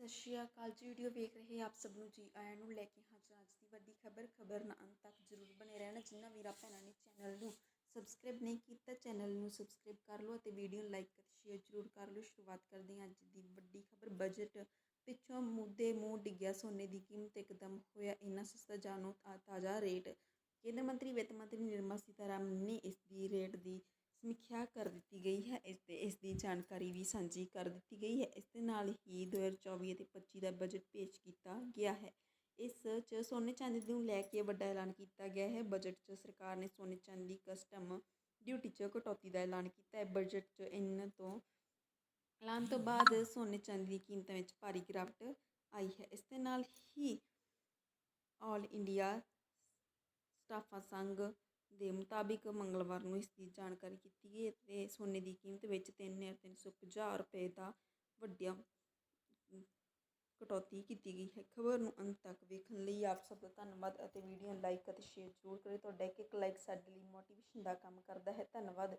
ਸਤਿ ਸ਼੍ਰੀ ਅਕਾਲ ਜੀ ਵੀਡੀਓ ਵੇਖ ਰਹੇ ਆਪ ਸਭ ਨੂੰ ਜੀ, ਆਇਆਂ ਨੂੰ ਲੈ ਕੇ ਹਾਜ਼ਰ ਅੱਜ ਦੀ ਵੱਡੀ ਖਬਰ। ਖਬਰ ਨਾਲ ਅੰਤ ਤੱਕ ਜ਼ਰੂਰ ਬਣੇ ਰਹਿਣਾ, ਜਿਨ੍ਹਾਂ ਵੀਰਾਂ ਭੈਣਾਂ ਨੇ ਚੈਨਲ ਨੂੰ ਸਬਸਕ੍ਰਾਈਬ ਨਹੀਂ ਕੀਤਾ ਚੈਨਲ ਨੂੰ ਸਬਸਕ੍ਰਾਈਬ ਕਰ ਲਓ ਅਤੇ ਵੀਡੀਓ ਨੂੰ ਲਾਈਕ ਅਤੇ ਸ਼ੇਅਰ ਜ਼ਰੂਰ ਕਰ ਲਓ। ਸ਼ੁਰੂਆਤ ਕਰਦੇ ਹਾਂ ਅੱਜ ਦੀ ਵੱਡੀ ਖਬਰ। ਬਜਟ ਪਿੱਛੋਂ ਮੁੱਦੇ ਮੂੰਹ ਡਿੱਗਿਆ, ਸੋਨੇ ਦੀ ਕੀਮਤ ਇੱਕਦਮ ਹੋਇਆ, ਇੰਨਾ ਸਸਤਾ ਜਾਣੋ ਤਾਜ਼ਾ ਰੇਟ ਕੇਂਦਰ ਮੰਤਰੀ, ਵਿੱਤ ਮੰਤਰੀ ਨਿਰਮਲਾ ਸੀਤਾਰਾਮਨ ਨੇ ਇਸ ਦੀ ਰੇਟ ਦੀ ਸਮੀਖਿਆ ਕਰ ਦਿੱਤੀ ਗਈ ਹੈ, ਇਸ ਤੇ ਇਸ ਦੀ ਜਾਣਕਾਰੀ ਵੀ ਸਾਂਝੀ ਕਰ ਦਿੱਤੀ ਗਈ ਹੈ। ਇਸ ਦੇ ਨਾਲ ਹੀ 2024 ਅਤੇ 25 ਦਾ ਬਜਟ ਪੇਸ਼ ਕੀਤਾ ਗਿਆ ਹੈ। ਇਸ 'ਚ ਸੋਨੇ ਚਾਂਦੀ ਨੂੰ ਲੈ ਕੇ ਵੱਡਾ ਐਲਾਨ ਕੀਤਾ ਗਿਆ ਹੈ। ਬਜਟ 'ਚ ਸਰਕਾਰ ਨੇ ਸੋਨੇ ਚਾਂਦੀ ਕਸਟਮ ਡਿਊਟੀ 'ਚ ਕਟੌਤੀ ਦਾ ਐਲਾਨ ਕੀਤਾ ਹੈ। ਬਜਟ 'ਚ ਇਹਨਾਂ ਤੋਂ ਐਲਾਨ ਤੋਂ ਬਾਅਦ ਸੋਨੇ ਚਾਂਦੀ ਦੀ ਕੀਮਤਾਂ ਵਿੱਚ ਭਾਰੀ ਗਿਰਾਵਟ ਆਈ ਹੈ। ਇਸ ਦੇ ਨਾਲ ਹੀ ਆਲ ਇੰਡੀਆ ਸਟਾਫਾ ਸੰਘ ਦੇ ਮੁਤਾਬਿਕ ਮੰਗਲਵਾਰ ਨੂੰ ਇਸ ਦੀ ਜਾਣਕਾਰੀ ਕੀਤੀ ਗਈ ਅਤੇ ਸੋਨੇ ਦੀ ਕੀਮਤ ਵਿੱਚ ਤਿੰਨ ਹਜ਼ਾਰ ਤਿੰਨ ਸੌ ਪੰਜਾਹ ਰੁਪਏ ਦਾ ਵੱਡਾ ਕਟੌਤੀ ਕੀਤੀ ਗਈ ਹੈ। ਖਬਰ ਨੂੰ ਅੰਤ ਤੱਕ ਵੇਖਣ ਲਈ ਆਪ ਸਭ ਦਾ ਧੰਨਵਾਦ ਅਤੇ ਵੀਡੀਓ ਨੂੰ ਲਾਈਕ ਅਤੇ ਸ਼ੇਅਰ ਜ਼ਰੂਰ ਕਰੇ ਤੁਹਾਡਾ ਇੱਕ ਇੱਕ ਲਾਈਕ ਸਾਡੇ ਲਈ ਮੋਟੀਵੇਸ਼ਨ ਦਾ ਕੰਮ ਕਰਦਾ ਹੈ। ਧੰਨਵਾਦ।